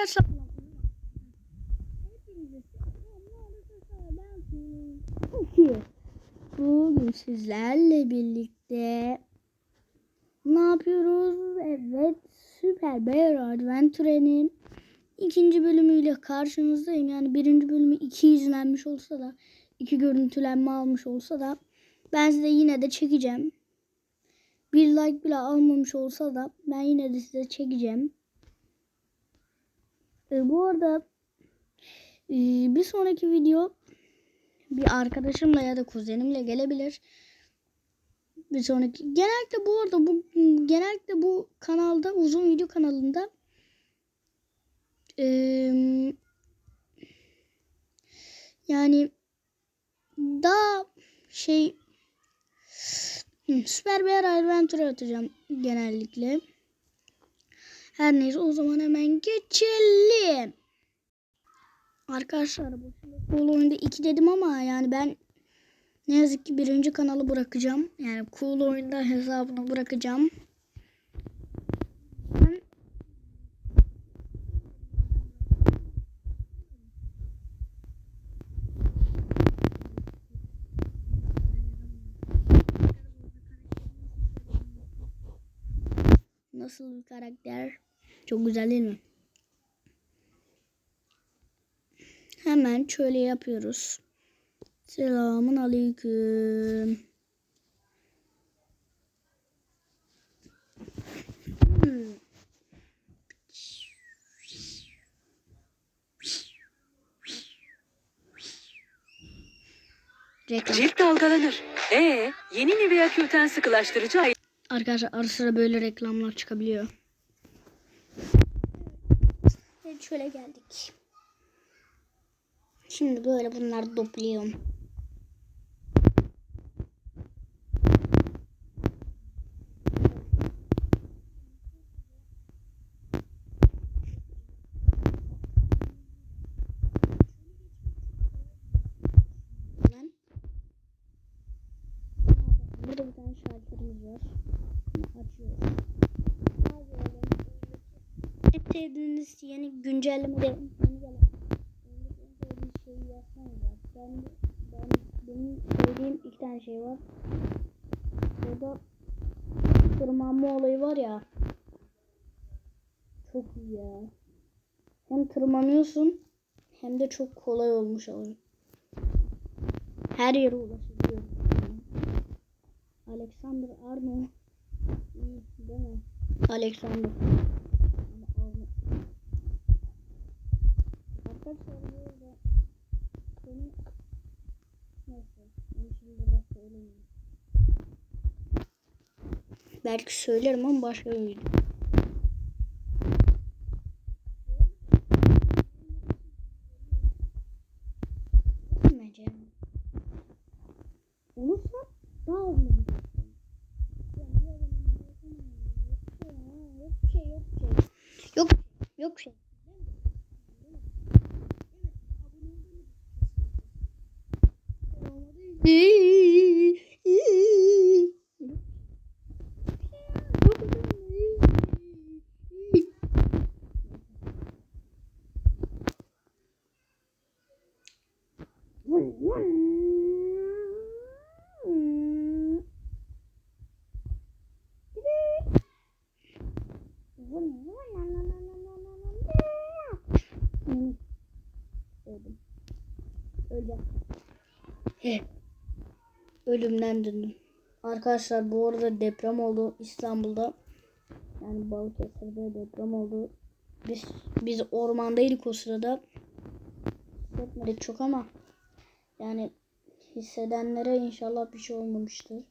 arkadaşlar. Bugün sizlerle birlikte ne yapıyoruz? Evet, Süper Bear Adventure'nin ikinci bölümüyle karşınızdayım. Yani birinci bölümü iki izlenmiş olsa da, iki görüntülenme almış olsa da ben size yine de çekeceğim. Bir like bile almamış olsa da ben yine de size çekeceğim. E, bu arada e, bir sonraki video bir arkadaşımla ya da kuzenimle gelebilir. Bir sonraki genellikle bu arada bu genellikle bu kanalda uzun video kanalında e, yani daha şey Süper Bear Adventure atacağım genellikle. Her neyse o zaman hemen geçelim. Arkadaşlar bu Cool oyunda 2 dedim ama yani ben ne yazık ki birinci kanalı bırakacağım. Yani Cool oyunda hesabını bırakacağım. Nasıl bir karakter? Çok güzel değil mi? Hemen şöyle yapıyoruz. Selamun aleyküm. Hmm. Reklam. Cilt dalgalanır. Ee, yeni Nivea Q10 sıkılaştırıcı Arkadaşlar ara sıra böyle reklamlar çıkabiliyor. Şöyle geldik. Şimdi böyle bunları topluyorum. Burada bir tane şarkımız var. Açıyoruz. En sevdiğiniz yeni güncellemede yeni gelen en şeyi yazsanız. Ben, ben, benim sevdiğim iki tane şey var. Burada tırmanma olayı var ya. Çok iyi ya. Hem tırmanıyorsun hem de çok kolay olmuş oyun. Her yere ulaşabiliyorsun. Alexander Arnold. İyi değil mi? Alexander. Ama Arnold. Arkadaşlar bu arada benim neyse onu şimdi burada söylemeyeyim. Belki söylerim ama başka bir video. Bence. Olursa daha hızlı gidiyor. Yok bir şey yok bir şey. Yok yok bir şey. Öldüm. Öleceğim. He. Ölümden döndüm. Arkadaşlar bu arada deprem oldu İstanbul'da. Yani Balıkesir'de deprem oldu. Biz biz ormandaydık o sırada. Hissetmedik çok ama yani hissedenlere inşallah bir şey olmamıştır.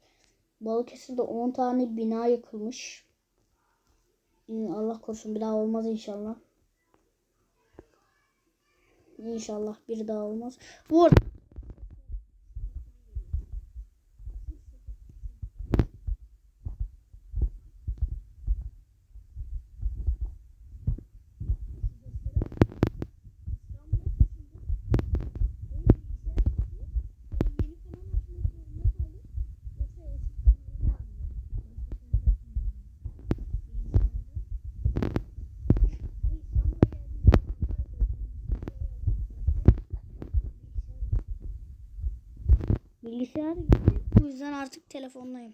Balıkesir'de 10 tane bina yıkılmış. Ee, Allah korusun bir daha olmaz inşallah. İnşallah bir daha olmaz. Bu arada Bilgisayar bu yüzden artık telefondayım.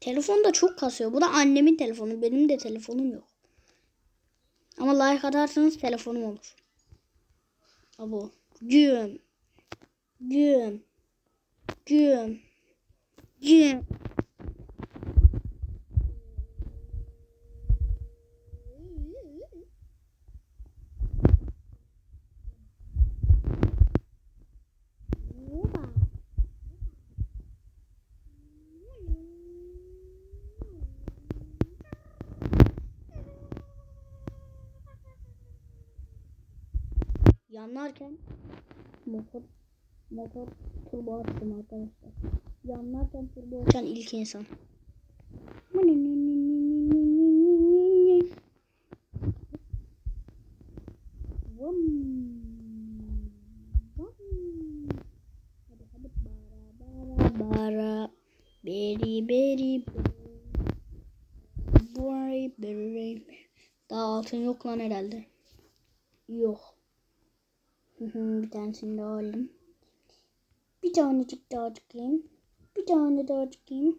Telefon da çok kasıyor. Bu da annemin telefonu. Benim de telefonum yok. Ama like atarsanız telefonum olur. Abo. Güm. Güm. Güm. Güm. Yanlarken motor motor turbo açtım arkadaşlar. Yanlarken turbo açan ilk insan. Bara. Beri beri beri beri. Daha altın yok lan herhalde. Yok. Hı hı, bir tanesini daha aldım. Bir tanecik daha çıkayım. Bir tane daha çıkayım.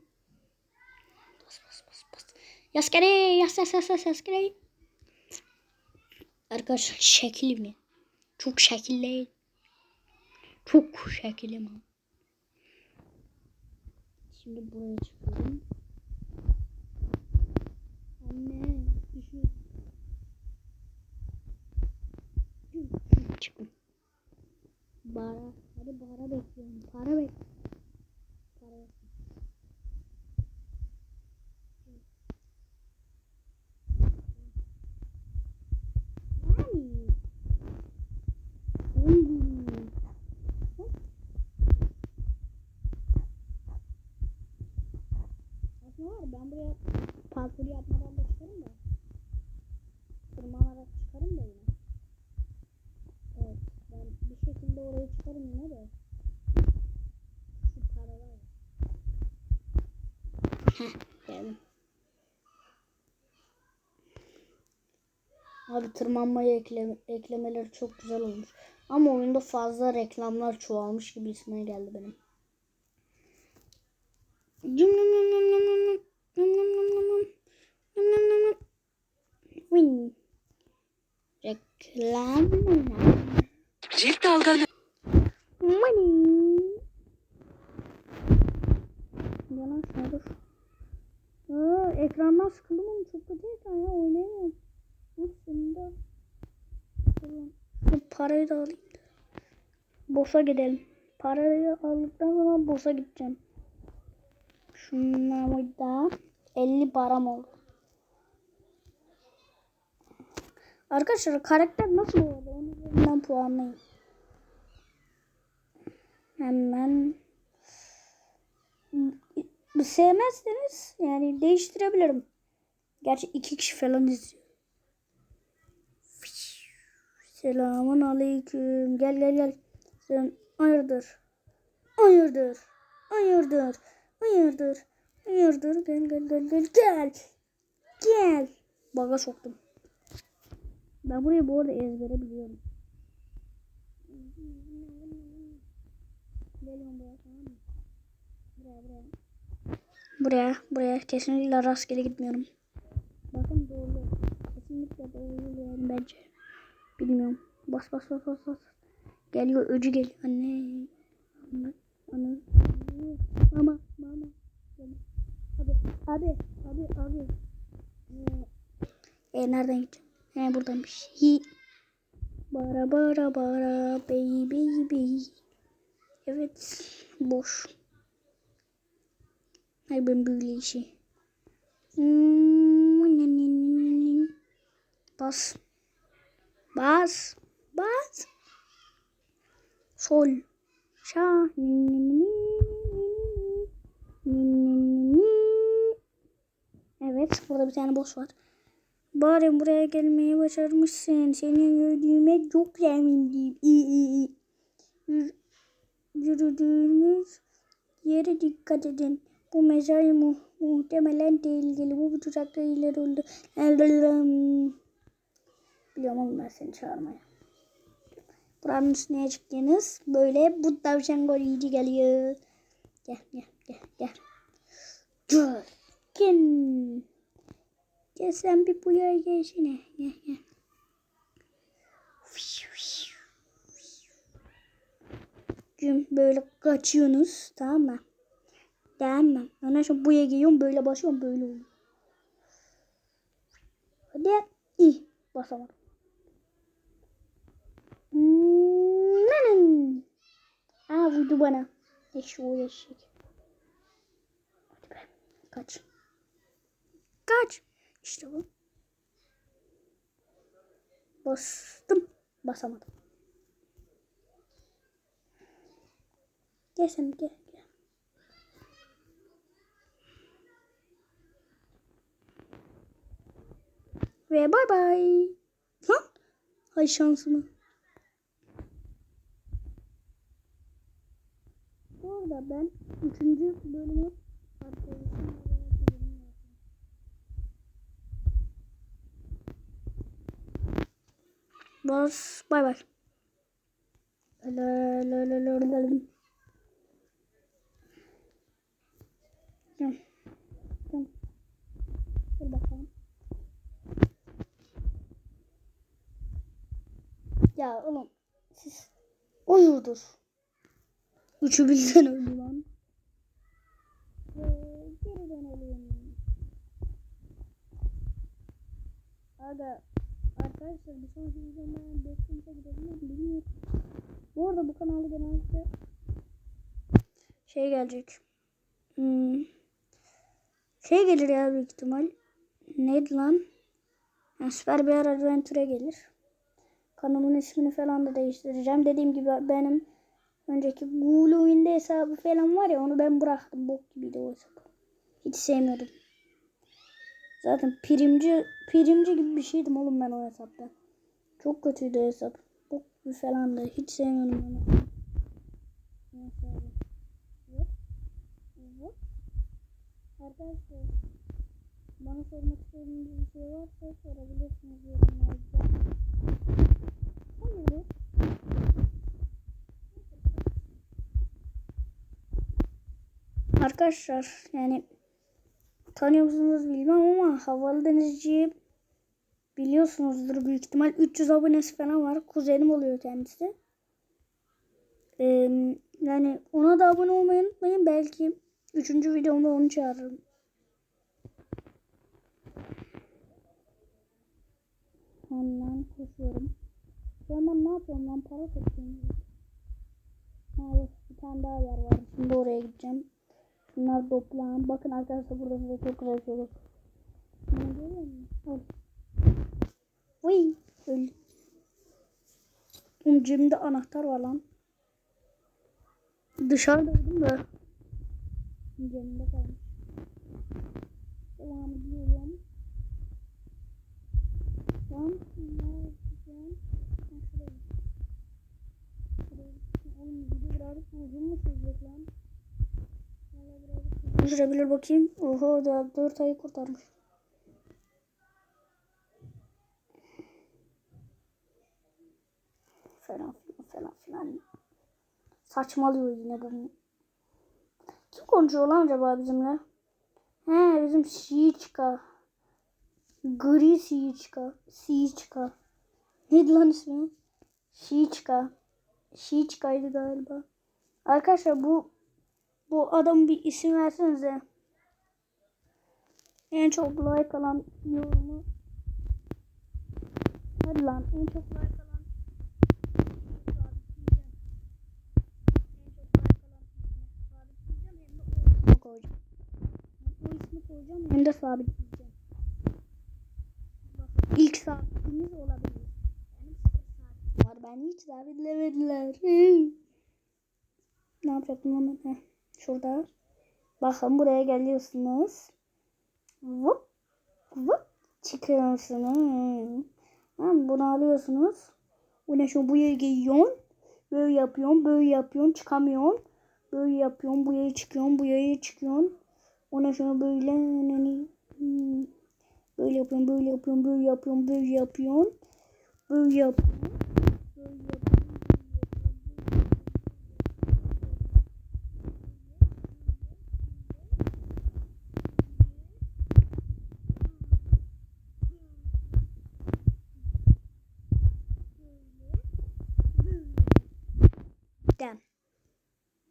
Bas bas bas bas. Yaskere yas yas yas yas yaskere. Arkadaşlar şekil mi? Çok şekilli. Çok şekil mi? Şimdi buraya çıkıyorum. Anne düşüyor. Çıktım. Bara. Hadi bara bekliyorum. Para bek. Para bek. Hmm. Ben buraya parkur yapmadan da çıkarım da. Tırmanarak çıkarım da yine. Evet. Ben şekilde oraya çıkarım yine de. Şu paralar. Geldim. Abi tırmanmayı ekleme, eklemeleri çok güzel olmuş. Ama oyunda fazla reklamlar çoğalmış gibi ismine geldi benim. Reklam. Cilt dalgalı. Money. Yalan şuna dur. Aa, ekrandan sıkıldım ama çok kötü ekran ya oynayamıyorum. Aslında. Tamam. Parayı da alayım. da. Boss'a gidelim. Parayı aldıktan sonra boss'a gideceğim. Şunları da 50 param oldu. Arkadaşlar karakter nasıl oldu? Onu üzerinden puanlayın. Hemen sevmezseniz yani değiştirebilirim. Gerçi iki kişi falan izliyor. Selamun aleyküm. Gel gel gel. Sen hayırdır? Hayırdır? Hayırdır? Hayırdır? Hayırdır? Gel gel gel gel gel. Gel. Baga soktum. Ben burayı bu arada ezbere biliyorum. Buraya tamam mı? Buraya buraya. Buraya buraya kesinlikle rastgele gitmiyorum. Bakın doğru. Kesinlikle doğru yani bence. Bilmiyorum. Bas bas bas bas bas. Geliyor öcü geliyor. Anne. Anne. Anne. Mama. Mama. Abi. Abi. Abi. Abi. E nereden gideceğim? He buradanmış. Hi. Bara bara bara baby baby. Evet. Boş. Ay ben böyle işi. Hmm, Bas. Bas. Bas. Sol. Şa. Evet. Burada bir tane boss var. Bari buraya gelmeyi başarmışsın. Seni gördüğüme çok sevindim. İyi iyi iyi. Yür- Yürüdüğünüz yere dikkat edin. Bu mezar mu muhtemelen tehlikeli. Bu tuzakta ileri oldu. Biliyorum oğlum ben seni çağırmaya. Buranın üstüne çıktınız. Böyle bu tavşan koruyucu geliyor. Gel gel gel gel. Dur. Gel. Sen bir buraya gelsene. Gel gel. Gün böyle kaçıyorsunuz tamam mı? Mı? Ondan sonra buraya geliyorum böyle basıyorum böyle oluyor. Hadi. İyi. Basamadım. Hmm, Aa vurdu bana. Eşi o eşek. Hadi be. Kaç. Kaç. İşte bu. Bastım. Basamadım. Gel gel. gel. Ve bay bay. Lan. Hay şansıma. Bu arada ben 3. bölümü yapıyorum. Bas bay bay. La la la la la Tamam. Tamam. Dur bakalım. Ya oğlum siz uyudur. Üçü birden öldü lan. Ve geri dönelim. Aga arkadaşlar bir sonraki videomda ben Backrooms'a gidebilir bilmiyorum. Bu arada bu kanalda genellikle şey gelecek. Hmm. Şey gelir ya büyük ihtimal. Neydi lan? Yani Süper Bear Adventure gelir. Kanalın ismini falan da değiştireceğim. Dediğim gibi benim önceki Hulu'nun hesabı falan var ya onu ben bıraktım. Bok gibiydi o hesap. Hiç sevmiyordum. Zaten primci primci gibi bir şeydim oğlum ben o hesapta. Çok kötüydü hesap. Bok gibi falan da hiç sevmiyordum onu. Neyse abi. Yok. Yok. Arkadaşlar bana sormak istediğiniz bir şey varsa sorabilirsiniz yorumlarda. Hayır. Arkadaşlar yani tanıyor musunuz bilmem ama havalı denizci biliyorsunuzdur büyük ihtimal 300 abonesi falan var. Kuzenim oluyor kendisi. Ee, yani ona da abone olmayı unutmayın. Belki 3. videomda onu çağırırım. Hemen koşuyorum. Ben ne yapıyorum lan para topluyorum. Yok bir tane daha yer var. Şimdi oraya gideceğim. Bunlar toplam. Bakın arkadaşlar burada size çok güzel şey olur. Bunu görüyor musun? Uy. Öldüm. Oğlum cebimde anahtar var lan. Dışarıdaydım da. Cebimde kalmış. Devam ediyorum. Tamam. Ne yapacağım? Ha, şuraya. Gitsin. Oğlum video birazcık uzun mu sürecek lan? Valla birazcık uzun sürebilir bakayım. Oho da 4 ayı kurtarmış. Falan filan falan filan. Saçmalıyor yine bu. Kim konuşuyor lan acaba bizimle? He bizim Şiiçka. Gri Şiiçka. Şiiçka. Neydi lan ismi? Şiiçka. Şiiçka'ydı galiba. Arkadaşlar bu bu adam bir isim versenize. En çok like alan yorumu. Hadi lan en çok like alan. koyacağım. O ismi koyacağım hem de sabitleyeceğim. İlk sabitlimiz olabilir. Var. Ben hiç sabitlemediler. ne yapacaktım ben? Heh, şurada. Bakın buraya geliyorsunuz. Vup. Vup. Çıkıyorsunuz. Tamam, bunu alıyorsunuz. Bu ne şu buraya giyiyorsun. Böyle yapıyorsun. Böyle yapıyorsun. Çıkamıyorsun. Böyle yapıyorsun. Buraya çıkıyorsun. Buraya çıkıyorsun. Ona şunu böyle hani böyle yapıyorum, böyle yapıyorum, böyle yapıyorum, böyle yapıyorum. Böyle yapıyorum. Böyle yapıyorum.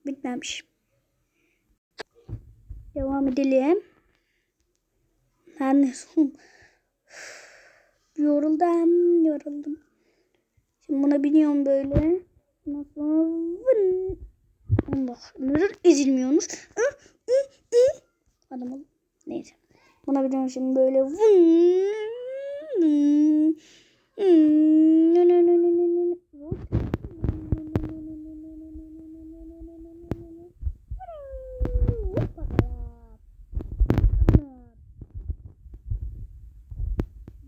Bitmemiş. Devam edelim. Ben yoruldum, yoruldum. Şimdi buna biniyorum böyle. Vın. Allah neden ezilmiyorsunuz? Adam. Neyse. Buna biniyorum şimdi böyle. Vın. Vın. Hmm, nö, nö, nö, nö, nö, nö. Hop. Hoppala.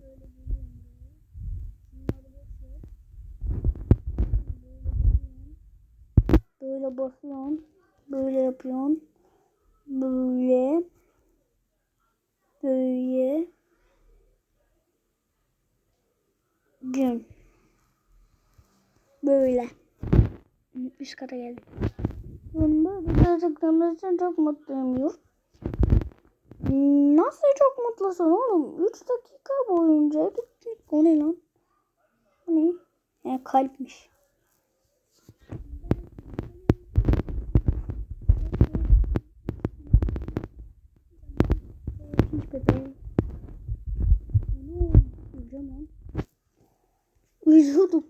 Böyle geliyorum böyle. Bunları boşver. Böyle geliyorum. Böyle basıyorsun. Böyle yapıyorsun. Böyle. Böyle. Gün. Böyle. Üst kata geldik. Bunda için çok mutluyum yok. Nasıl çok mutlusun oğlum? 3 dakika boyunca gittik. O ne lan? O ne? He, kalpmiş. Onu uyuyacağım lan. Uyuyordum.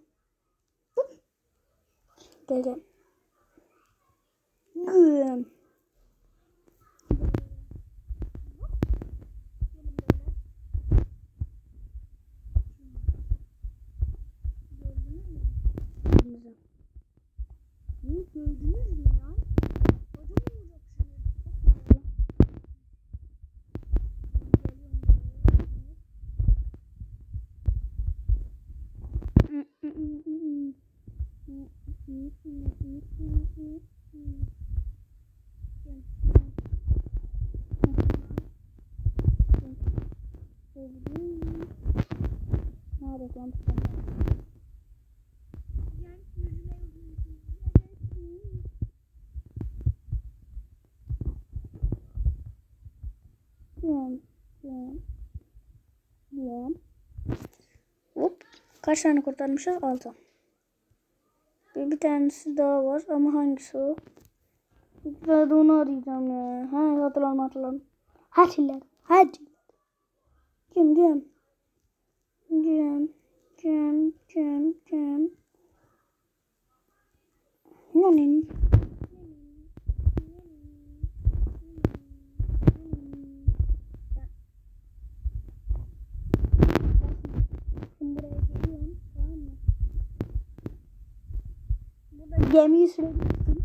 Gel. Güm. Nerede lan? Yum, yum, yum. Hop. Kaç tane kurtarmışız? Altı. Bir, bir tanesi daha var ama hangisi o? Ben de onu arayacağım ya. Ha hatırladım hatırladım. Hatırladım. Hadi. Cem Cem. Cem. Geliyorum. Tamam mı? Burada gemiyi sürebilirsin.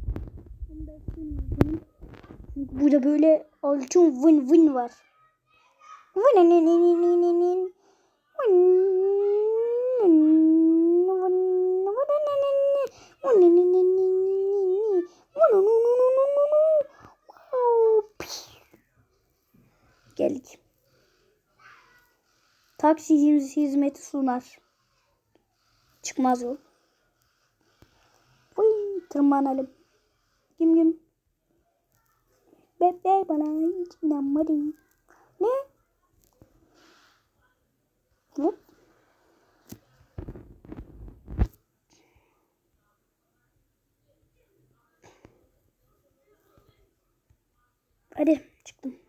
Burada böyle altın vın vın var. Vın vın vın vın vın vın vın. Geldik. Taksi hiz- hizmeti sunar. Çıkmaz yol. Uy, tırmanalım. Güm güm. Bebe bana hiç inanmadın. Ne? Hop. Hadi çıktım.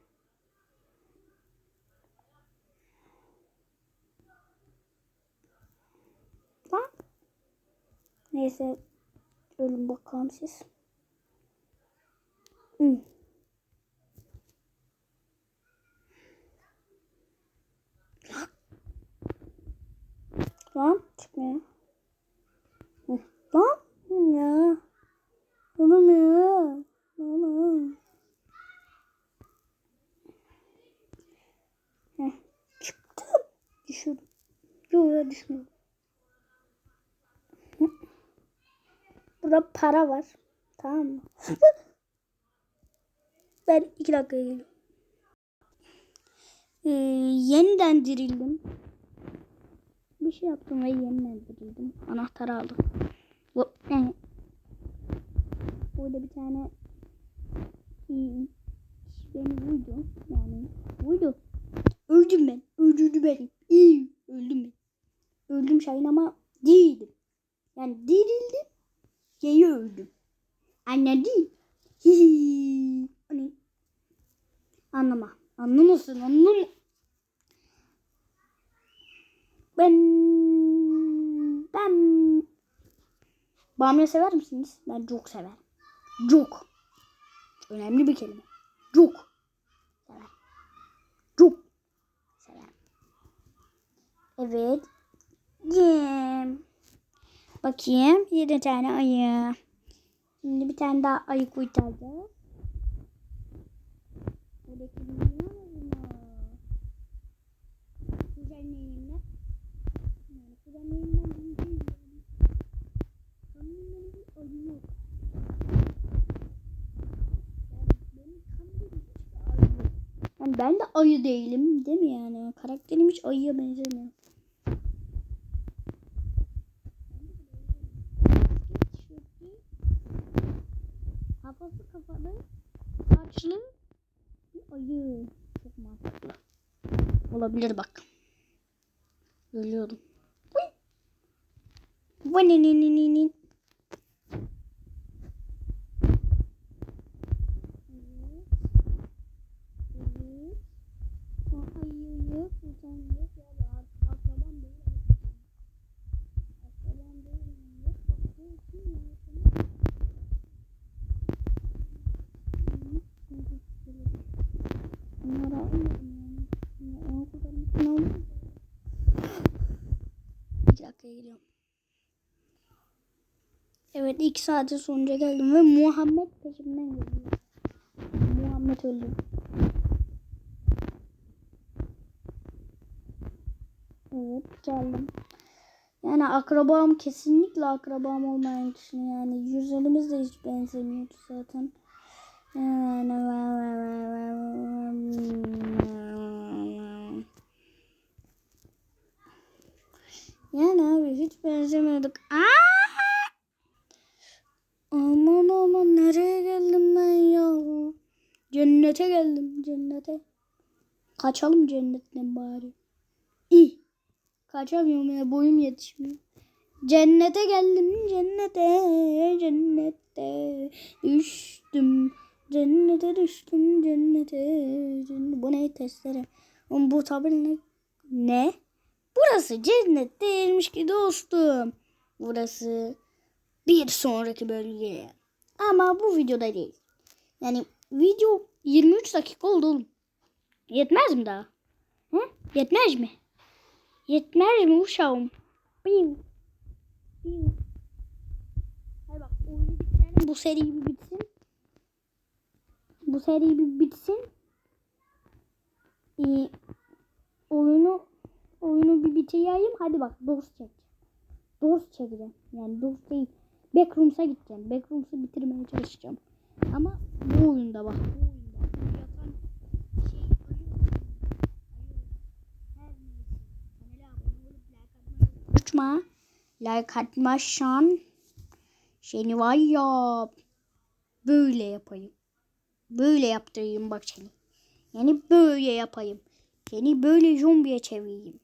Lan. Neyse ölün bakalım siz. Hı. Lan çıkmıyor. Hı. Lan ya. Oğlum ya. Oğlum. Heh, çıktım. Düşürdüm. Yok ya düşmüyor. Burada para var. Tamam mı? ben iki dakikaya geliyorum. Ee, yeniden dirildim. Bir şey yaptım ve yeniden dirildim. Anahtarı aldım. Bu ne? Burada bir tane iyi, beni vurdu. Yani vurdu. Öldüm ben. Öldürdü beni. İyi. Öldüm ben. Öldüm Şahin ama değildim. Yani dirildim. Geri öldüm. Değil. Hihi. Hani anlama. Anlamasın anlama. Ben ben Bamya sever misiniz? Ben çok severim. Çok. Önemli bir kelime. Çok. Sever. Çok. Sever. Evet. Yem. Bakayım. Yedi tane ayı. Şimdi bir tane daha ayı yok. Yani ben de ayı değilim değil mi yani? Karakterim hiç ayıya benzemiyor. Kafası kafalı, saçlı bir ayı. Çok mantıklı. Olabilir bak. Görüyorum. Vaninin. Evet. Evet. O ayıyı buradan yok ya da ak- akrabam değil. Akrabam değil. Yok bak bu kim ya? Sana- Hı, hı, hı, hı. Bunları almadım yani. Bunu ona kullanmışsın almadım. Bir dakikaya geliyorum. Evet iki saate sonuca geldim ve Muhammed peşimden geliyor. Muhammed öldü. Evet geldim. Yani akrabam kesinlikle akrabam olmayan kişi yani yüzlerimiz de hiç benzemiyordu zaten. Yani yani abi hiç benzemiyorduk. Aa! Aman aman nereye geldim ben ya? Cennete geldim cennete. Kaçalım cennetten bari. İh. Kaçamıyorum ya boyum yetişmiyor. Cennete geldim cennete cennete düştüm cennete düştüm cennete, cennete. bu ne testere Oğlum bu tabir ne ne burası cennet değilmiş ki dostum burası bir sonraki bölge ama bu videoda değil yani video 23 dakika oldu oğlum yetmez mi daha Hı? yetmez mi yetmez mi uşağım Bing. Hadi bak oyunu bitirelim. Bu seri bir bitsin. Bu seri bir bitsin. Ee, oyunu oyunu bir bitireyim. Hadi bak Doors çekeceğim. Doors çekeceğim. Yani Doors değil. Backrooms'a gideceğim. Backrooms'u bitirmeye çalışacağım. Ama bu oyunda bak. Bu oyunda. Şey atmayı unutma. Like atmazsan seni var ya böyle yapayım. Böyle yaptırayım bak seni. Yani böyle yapayım. Seni böyle zombiye çevireyim.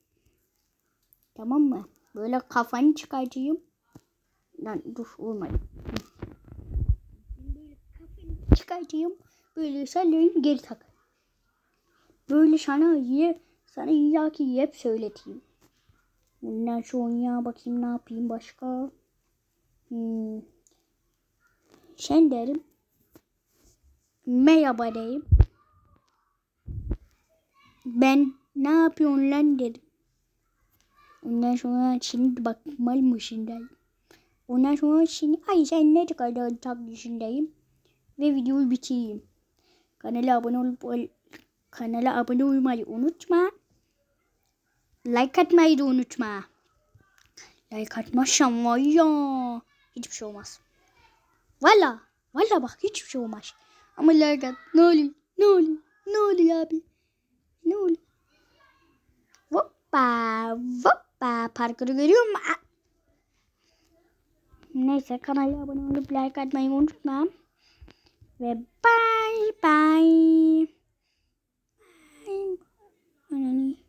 Tamam mı? Böyle kafanı çıkartayım. Lan dur olmadı. Böyle kafanı. Böyle sallayayım geri tak. Böyle sana ye, sana illaki yep söyleteyim. Bundan sonra bakayım ne yapayım başka. Hmm. Sen derim. Merhaba diyeyim. Ben ne yapıyorsun lan dedim. Ondan sonra şimdi bakmalmışındayım. Ondan sonra şimdi ay sen ne kadar tatlısındayım. Ve videoyu bitireyim. Kanala abone olup kanala abone olmayı unutma. Like atmayı da unutma. Like atmazsan var ya. Hiçbir şey olmaz. Valla. Valla bak hiçbir şey olmaz. Ama like at. Ne oluyor? Ne oluyor? Ne oluyor abi? Ne oluyor? Hoppa. Hoppa. Hoppa parkuru görüyor musun? Neyse kanala abone olup like atmayı unutma. Ve bye bye. Bye. bye.